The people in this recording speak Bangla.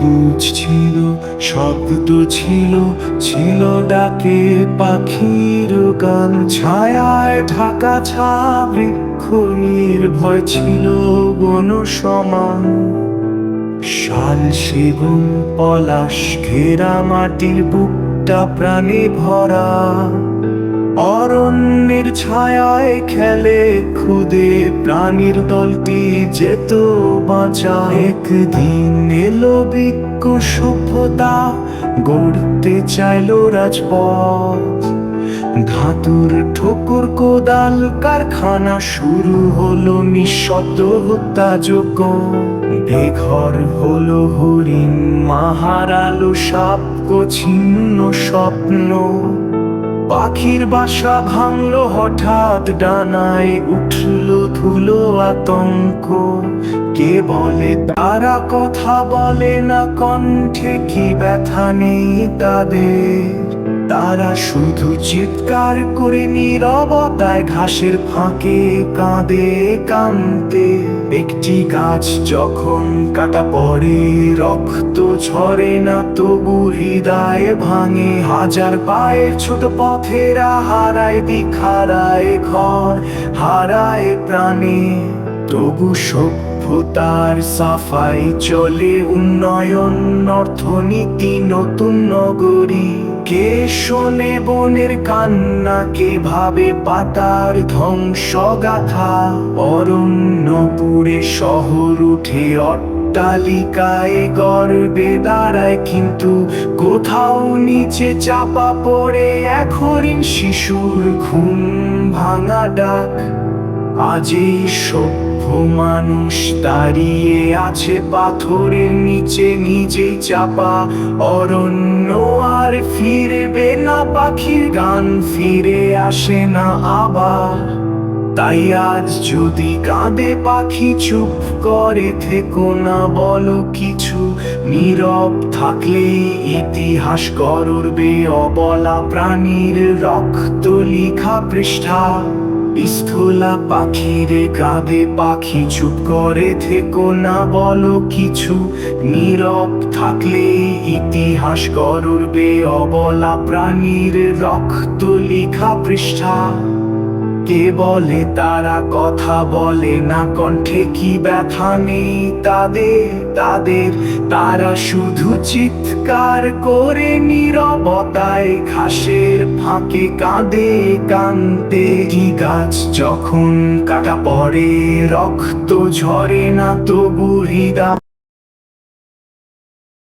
নিস্তব্ধ ছিল শব্দ ছিল ছিল ডাকে পাখির গান। ছায়ায় ঢাকা ছা বৃক্ষের ভয় ছিল বন সমান। শাল সেগুন, পলাশ ঘেরা মাটির বুকটা প্রাণে ভরা। অরণ্যের ছায়ায় খেলে খুদে প্রাণীর দলটি যেত বাঁচা। একদিন এলো বিজ্ঞ সভ্যতা গড়তে চাইল রাজপথ। ধাতুর ঠোকর কোদাল কারখানা শুরু হলো নিঃশব্দ হত্যাযোগ্য বেঘর হলো হরিণ মাহারালো সাপ ছিন্ন স্বপ্ন। পাখির বাসা ভাঙলো হঠাৎ, ডানায় উঠল ধুলো আতঙ্ক। কে বলে? তারা কথা বলে না, কণ্ঠে কি ব্যথা নেই তাদের? তারা শুধু চিৎকার করে নীরবতায় ঘাসের ফাঁকে কাঁদে, কাঁদতে। একটি গাছ যখন কাটা পড়ে, রক্ত ঝরে না, তবু হৃদয় ভাঙে। হাজার পায়ের ছোট পথেরা হারায় দিখারায় ঘর, হারায় প্রাণে। তবু সভ্যতার সাফাই চলে উন্নয়ন, অর্থনীতি, নতুন নগরী। কে শোনে বনের কান্না, কে ভাবে পাতার ধ্বংস গাথা অরণ্যপুরে শহর উঠে অট্টালিকায় গর্বে দাঁড়ায় কিন্তু কোথাও নিচে চাপা পড়ে এক শিশুর ঘুম ভাঙা ডাক। আজ এই সভ্য মানুষ দাঁড়িয়ে আছে পাথরের নিচে, নিজেই চাপা। অরণ্য আর ফিরবে না, পাখির গান ফিরে আসে না আবার। তাই আজ যদি কাঁদে পাখি, চুপ করে থেকো না, বলো কিছু। নীরব থাকলে ইতিহাস করবে অবলা প্রাণীর রক্ত লিখা পৃষ্ঠা। স্থলা পাখিরে কাঁদে পাখি চুপ করে থেকো না, বলো কিছু। নীরব থাকলে ইতিহাস করবে অবলা প্রাণীর রক্ত লিখা পৃষ্ঠা। কে বলে, তারা কথা বলে না, কণ্ঠে কি ব্যথা নেই তাদের? তাদের তারা শুধু চিৎকার করে, নিরবতায় ঘাসের ফাঁকে কাঁদে, কাঁদতে গাছ যখন কাটা পড়ে, রক্ত ঝরে না, তবু হৃদয়